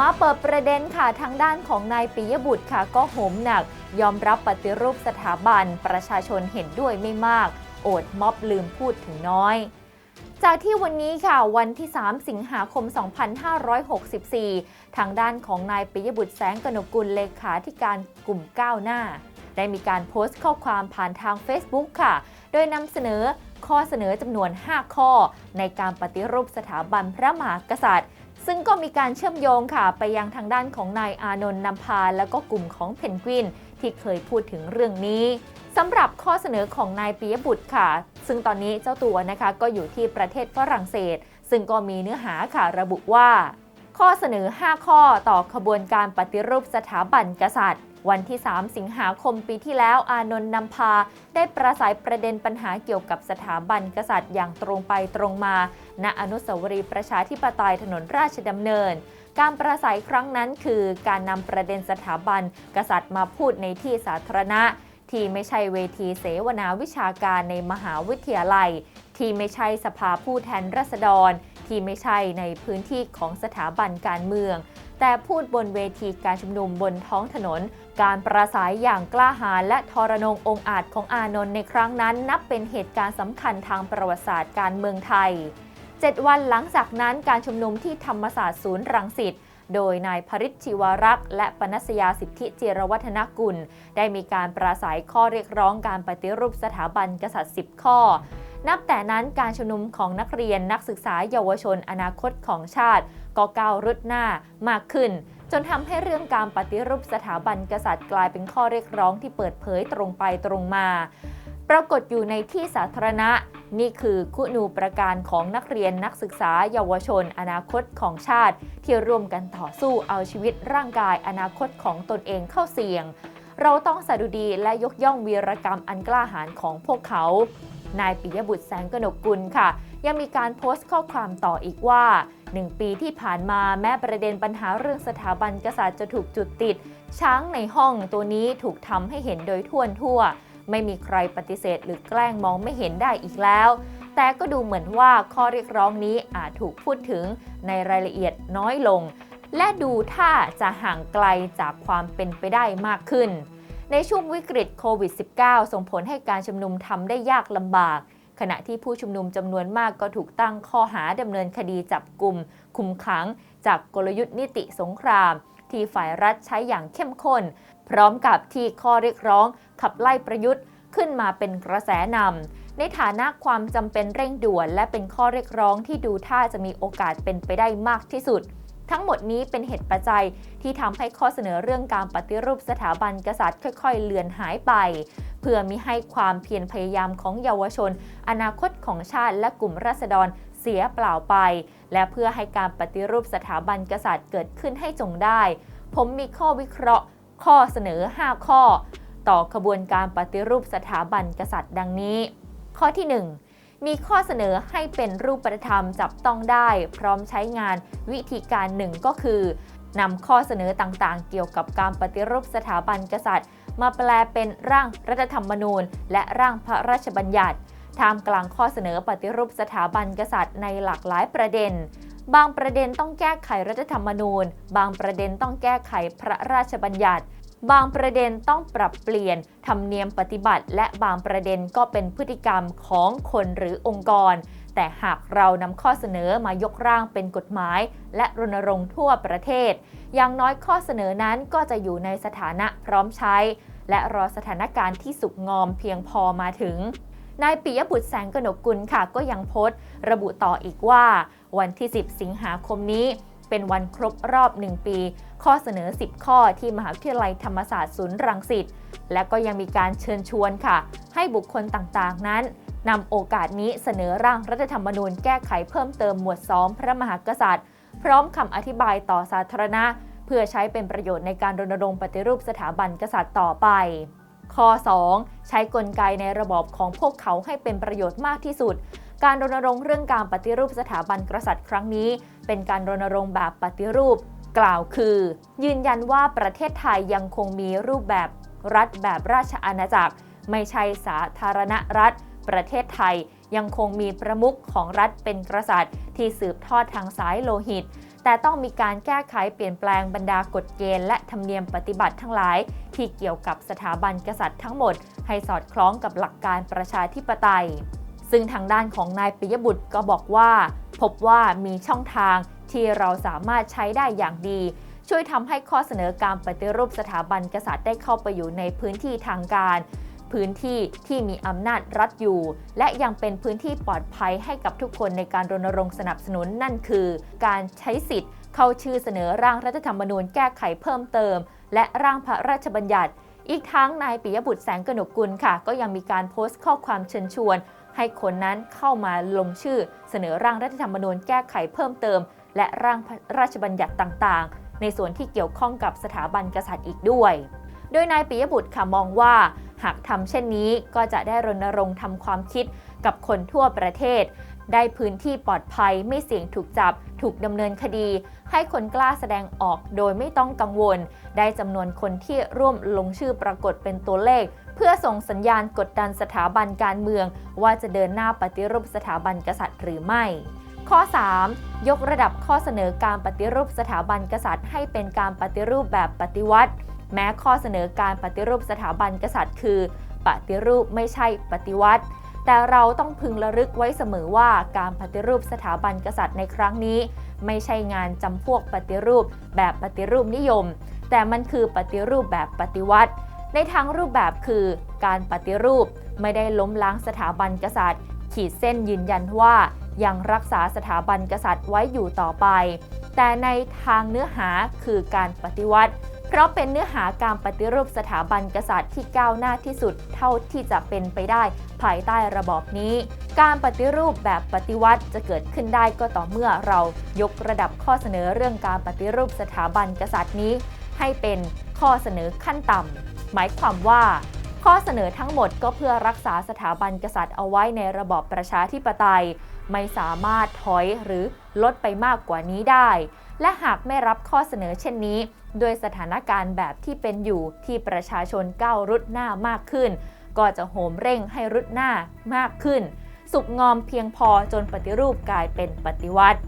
มาเปิดประเด็นค่ะทางด้านของนายปิยบุตรค่ะ ก็โหมหนัก ยอมรับปฏิรูปสถาบัน ประชาชนเห็นด้วยไม่มาก โอดม็อบลืมพูดถึงน้อย จากที่วันนี้ค่ะวันที่ 3 สิงหาคม 2564 ทางด้านของนายปิยบุตรแสงกนกุลเลขาธิการกลุ่มก้าวหน้า ได้มีการโพสต์ข้อความผ่านทาง Facebook ค่ะ โดยนำเสนอข้อเสนอจำนวน 5 ข้อ ในการปฏิรูปสถาบันพระมหากษัตริย์ ซึ่งก็มีการเชื่อมโยงค่ะไปยังทางด้านของนายอานนท์นำพา และก็กลุ่มของเพนกวิน ที่เคยพูดถึงเรื่องนี้สำหรับข้อเสนอของนายปิยบุตรค่ะ ซึ่งตอนนี้เจ้าตัวนะคะก็อยู่ที่ประเทศฝรั่งเศส ซึ่งก็มีเนื้อหาค่ะระบุว่า ข้อเสนอ 5 ข้อต่อขบวนการปฏิรูปสถาบันกษัตริย์ วันที่ 3 สิงหาคมปีที่แล้วอานนท์นำพา ได้ประสายประเด็นปัญหาเกี่ยวกับสถาบันกษัตริย์อย่างตรงไปตรงมา ณอนุสาวรีย์ประชาธิปไตยถนนราชดำเนิน การประสัยครั้งนั้นคือการนำประเด็นสถาบันกษัตริย์มาพูดในที่สาธารณะที่ไม่ใช่เวทีเสวนาวิชาการในมหาวิทยาลัย ที่ไม่ใช่สภาผู้แทนราษฎร ที่ไม่ใช่ในพื้นที่ของสถาบันการเมือง แต่พูดบนเวทีการชุมนุมบนท้องถนน การประสัยอย่างกล้าหาญและทรนงองอาจของอานนท์ในครั้งนั้น นับเป็นเหตุการณ์สำคัญทางประวัติศาสตร์การเมืองไทย 7 วันหลังจากนั้นการชุมนุมที่ธรรมศาสตร์ศูนย์รังสิตโดยนายพริชชิวรักษ์และปนัสยาสิทธิเจรวัฒนกุล ได้มีการปราศัยข้อเรียกร้องการปฏิรูปสถาบันกษัตริย์ 10 ข้อ นับแต่นั้นการชุมนุมของนักเรียนนักศึกษาเยาวชนอนาคตของชาติก็ก้าวรุดหน้ามากขึ้น จนทำให้เรื่องการปฏิรูปสถาบันกษัตริย์กลายเป็นข้อเรียกร้องที่เปิดเผยตรงไปตรงมา ปรากฏอยู่ในที่สาธารณะ นี่คือคุณูประการของนักเรียนนักศึกษาเยาวชน อนาคตของชาติ ที่ร่วมกันต่อสู้เอาชีวิตร่างกายอนาคตของตนเองเข้าเสี่ยง เราต้องสดุดีและยกย่องวีรกรรมอันกล้าหาญของพวกเขา นายปิยบุตรแสงกนกกุลค่ะ ยังมีการโพสต์ข้อความต่ออีกว่า 1 ปีที่ผ่านมาแม้ประเด็นปัญหาเรื่องสถาบันกษัตริย์จะถูกจุดติด ช้างในห้องตัวนี้ถูกทำให้เห็นโดยทั่วทั่ว ไม่มีใครปฏิเสธหรือแกล้งมองไม่เห็นได้อีกแล้วแต่ก็ดูเหมือนว่าข้อเรียกร้องนี้อาจถูกพูดถึงในรายละเอียดน้อยลง และดูท่าจะห่างไกลจากความเป็นไปได้มากขึ้น ในช่วงวิกฤตโควิด -19 ส่งผลให้การชุมนุมทำได้ยากลำบาก ขณะที่ผู้ชุมนุมจำนวนมากก็ถูกตั้งข้อหาดำเนินคดีจับกลุ่มคุมขัง จากกลยุทธ์นิติสงคราม ที่ฝ่ายรัฐใช้อย่างเข้มข้น พร้อมกับที่ข้อเรียกร้อง ขับไล่ประยุทธ์ขึ้นมาเป็นกระแสนำในฐานะความจำเป็นเร่งด่วน และเป็นข้อเรียกร้องที่ดูท่าจะมีโอกาสเป็นไปได้มากที่สุด ทั้งหมดนี้เป็นเหตุปัจจัยที่ทำให้ข้อเสนอเรื่องการปฏิรูปสถาบันกษัตริย์ค่อยๆ เลือนหายไป เพื่อมิให้ความเพียรพยายามของเยาวชน อนาคตของชาติและกลุ่มราษฎรเสียเปล่าไป และเพื่อให้การปฏิรูปสถาบันกษัตริย์เกิดขึ้นให้จงได้ ผมมีข้อวิเคราะห์ ข้อเสนอ 5 ข้อ ต่อขบวนการปฏิรูปสถาบันกษัตริย์ดังนี้ ข้อที่ 1 มีข้อเสนอให้เป็นรูปธรรมจับต้องได้ พร้อมใช้งานวิธีการหนึ่งก็คือนำข้อเสนอต่างๆ เกี่ยวกับการปฏิรูปสถาบันกษัตริย์ มาแปลเป็นร่างรัฐธรรมนูญ และร่างพระราชบัญญัติท่ามกลางข้อเสนอปฏิรูปสถาบันกษัตริย์ในหลากหลายประเด็น บางประเด็นต้องแก้ไขรัฐธรรมนูญ บางประเด็นต้องแก้ไขพระราชบัญญัติ บางประเด็นต้องปรับเปลี่ยนธรรมเนียมปฏิบัติ และบางประเด็นก็เป็นพฤติกรรมของคนหรือองค์กร แต่หากเรานำข้อเสนอมายกร่างเป็นกฎหมาย และรณรงค์ทั่วประเทศ อย่างน้อยข้อเสนอนั้นก็จะอยู่ในสถานะพร้อมใช้ และรอสถานการณ์ที่สุกงอมเพียงพอมาถึงนายปิยบุตรแสงกนกกุลค่ะก็ยังโพสต์ ระบุต่ออีกว่า วันที่ 10 สิงหาคมนี้ เป็นวันครบรอบ 1 ปี ข้อเสนอ 10 ข้อที่มหาวิทยาลัยธรรมศาสตร์ศูนย์รังสิต และก็ยังมีการเชิญชวนค่ะ ให้บุคคลต่างๆ นั้นนำโอกาสนี้เสนอร่างรัฐธรรมนูญแก้ไขเพิ่มเติมหมวด 2 พระมหากษัตริย์ พร้อมคำอธิบายต่อสาธารณะ เพื่อใช้เป็นประโยชน์ในการรณรงค์ปฏิรูปสถาบันกษัตริย์ต่อไป ข้อ 2 ใช้กลไกในระบอบของพวกเขาให้เป็นประโยชน์มากที่สุด การรณรงค์เรื่องการปฏิรูปสถาบันกษัตริย์ครั้งนี้ เป็นการรณรงค์แบบปฏิรูป กล่าวคือ ยืนยันว่าประเทศไทยยังคงมีรูปแบบรัฐแบบราชอาณาจักร ไม่ใช่สาธารณรัฐ ประเทศไทยยังคงมีประมุขของรัฐเป็นกษัตริย์ ที่สืบทอดทางสายโลหิต แต่ต้องมีการแก้ไขเปลี่ยนแปลงบรรดากฎเกณฑ์และธรรมเนียมปฏิบัติทั้งหลาย ที่เกี่ยวกับสถาบันกษัตริย์ทั้งหมด ให้สอดคล้องกับหลักการประชาธิปไตย ซึ่งทางด้านของนายปิยบุตรก็บอกว่า พบว่ามีช่องทางที่เราสามารถใช้ได้อย่างดี ช่วยทำให้ข้อเสนอการปฏิรูปสถาบันกษัตริย์ได้เข้าไปอยู่ในพื้นที่ทางการ พื้นที่ที่มีอำนาจรัฐอยู่ และยังเป็นพื้นที่ปลอดภัยให้กับทุกคนในการรณรงค์สนับสนุนนั่นคือ การใช้สิทธิ์ เข้าชื่อเสนอร่างรัฐธรรมนูญแก้ไขเพิ่มเติม และร่างพระราชบัญญัติอีกทั้งนายปิยบุตรแสงกนกกุลค่ะ ก็ยังมีการโพสต์ข้อความเชิญชวน ให้คนนั้นเข้ามาลงชื่อเสนอร่างรัฐธรรมนูญแก้ไขเพิ่มเติม และร่างระราชบัญญัติต่างๆ ในส่วนที่เกี่ยวข้องกับสถาบันกษัตริย์อีกด้วย โดยนายปิยบุตรค่ะมองว่า หากทำเช่นนี้ก็จะได้รณรงค์ทำความคิดกับคนทั่วประเทศ ได้พื้นที่ปลอดภัยไม่เสี่ยงถูกจับ ถูกดำเนินคดี ให้คนกล้าแสดงออกโดยไม่ต้องกังวล ได้จำนวนคนที่ร่วมลงชื่อปรากฏเป็นตัวเลข เพื่อส่งสัญญาณกดดันสถาบันการเมือง ว่าจะเดินหน้าปฏิรูปสถาบันกษัตริย์หรือไม่ ข้อ 3. ยกระดับข้อเสนอการปฏิรูปสถาบันกษัตริย์ ให้เป็นการปฏิรูปแบบปฏิวัติ แม้ข้อเสนอการปฏิรูปสถาบันกษัตริย์ คือ ปฏิรูปไม่ใช่ปฏิวัติ แต่เราต้องพึงระลึกไว้เสมอว่าการปฏิรูปสถาบันกษัตริย์ในครั้งนี้ ไม่ใช่งานจำพวกปฏิรูปแบบปฏิรูปนิยม แต่มันคือปฏิรูปแบบปฏิวัติ ในทางรูปแบบคือการปฏิรูปไม่ได้ล้มล้างสถาบันกษัตริย์ ขีดเส้นยืนยันว่ายังรักษาสถาบันกษัตริย์ไว้อยู่ต่อไป แต่ในทางเนื้อหาคือการปฏิวัติ เพราะเป็นเนื้อหาการปฏิรูปสถาบันกษัตริย์ที่ก้าวหน้าที่สุดเท่าที่จะเป็นไปได้ ภายใต้ระบอบนี้ การปฏิรูปแบบปฏิวัติจะเกิดขึ้นได้ก็ต่อเมื่อเรายกระดับข้อเสนอเรื่องการปฏิรูปสถาบันกษัตริย์นี้ ให้เป็นข้อเสนอขั้นต่ำ หมายความว่า ข้อเสนอทั้งหมดก็เพื่อรักษาสถาบันกษัตริย์เอาไว้ในระบอบประชาธิปไตย ไม่สามารถถอยหรือลดไปมากกว่านี้ได้ และหากไม่รับข้อเสนอเช่นนี้ ด้วยสถานการณ์แบบที่เป็นอยู่ที่ประชาชนก้าวรุดหน้ามากขึ้น ก็จะโหมเร่งให้รุดหน้ามากขึ้น สุกงอมเพียงพอจนปฏิรูปกลายเป็นปฏิวัติ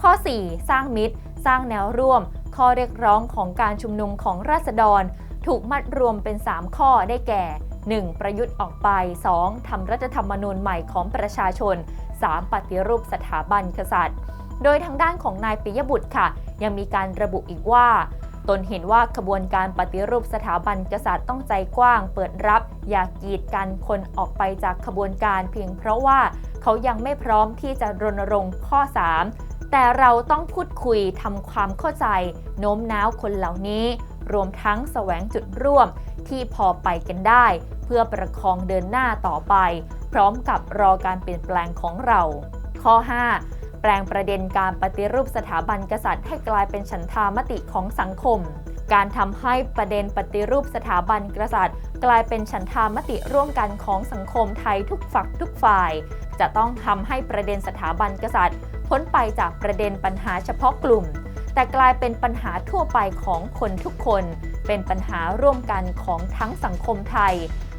ข้อ 4 สร้างมิตร สร้างแนวร่วม ข้อเรียกร้องของการชุมนุมของราษฎร ถูกมัดรวมเป็น 3 ข้อได้แก่ 1. ประยุทธ์ออกไป 2. ทำรัฐธรรมนูญใหม่ของประชาชน 3. ปฏิรูปสถาบันกษัตริย์ โดยทางด้านของนายปิยบุตรค่ะ ยังมีการระบุอีกว่า ตนเห็นว่าขบวนการปฏิรูปสถาบันกษัตริย์ต้องใจกว้าง เปิดรับ อย่ากีดกันคนออกไปจากขบวนการเพียงเพราะว่าเขายังไม่พร้อมที่จะรณรงค์ข้อ 3 แต่เราต้องพูดคุยทำความเข้าใจโน้มน้าวคนเหล่านี้ รวมทั้งแสวงจุดร่วมที่พอไปกันได้ เพื่อประคองเดินหน้าต่อไป พร้อมกับรอการเปลี่ยนแปลงของเรา ข้อ 5 แปลงประเด็นการปฏิรูปสถาบันกษัตริย์ให้กลายเป็นฉันทามติของสังคม การทำให้ประเด็นปฏิรูปสถาบันกษัตริย์ กลายเป็นฉันทามติร่วมกันของสังคมไทยทุกฝักทุกฝ่าย จะต้องทำให้ประเด็นสถาบันกษัตริย์พ้นไปจากประเด็นปัญหาเฉพาะกลุ่ม แต่กลายเป็นปัญหาทั่วไปของคนทุกคน เป็นปัญหาร่วมกันของทั้งสังคมไทย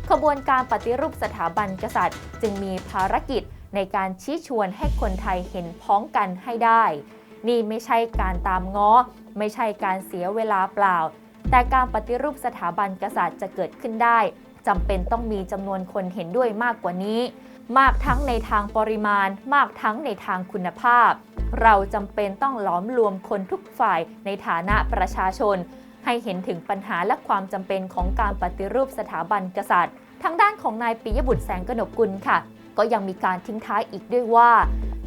ขบวนการปฏิรูปสถาบันกษัตริย์ จึงมีภารกิจในการชี้ชวนให้คนไทยเห็นพ้องกันให้ได้ นี่ไม่ใช่การตามง้อ ไม่ใช่การเสียเวลาเปล่า แต่การปฏิรูปสถาบันกษัตริย์จะเกิดขึ้นได้จำเป็นต้องมีจำนวนคนเห็นด้วยมากกว่านี้ มากทั้งในทางปริมาณ มากทั้งในทางคุณภาพ เราจำเป็นต้องหลอมรวมคนทุกฝ่ายในฐานะประชาชน ให้เห็นถึงปัญหาและความจำเป็นของการปฏิรูปสถาบันกษัตริย์ ทางด้านของนายปิยบุตรแสงกนกกุลค่ะ ก็ยังมีการทิ้งท้ายอีกด้วยว่า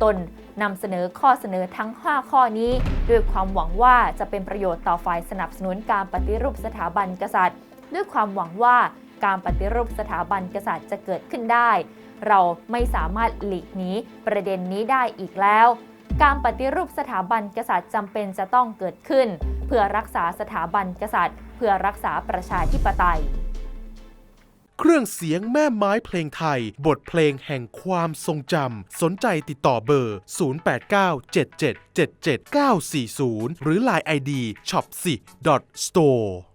ตนนำเสนอข้อเสนอทั้ง 5 ข้อนี้ ด้วยความหวังว่าจะเป็นประโยชน์ต่อฝ่ายสนับสนุนการปฏิรูปสถาบันกษัตริย์ ด้วยความหวังว่าการปฏิรูปสถาบันกษัตริย์จะเกิดขึ้นได้ เราไม่สามารถหลีกหนีประเด็นนี้ได้อีกแล้ว การปฏิรูปสถาบันกษัตริย์จำเป็นจะต้องเกิดขึ้น เพื่อรักษาสถาบันกษัตริย์ เพื่อรักษาประชาธิปไตย เครื่องเสียงแม่ไม้เพลงไทย บทเพลงแห่งความทรงจำ สนใจติดต่อเบอร์ 0897777940 หรือ Line ID shopsi store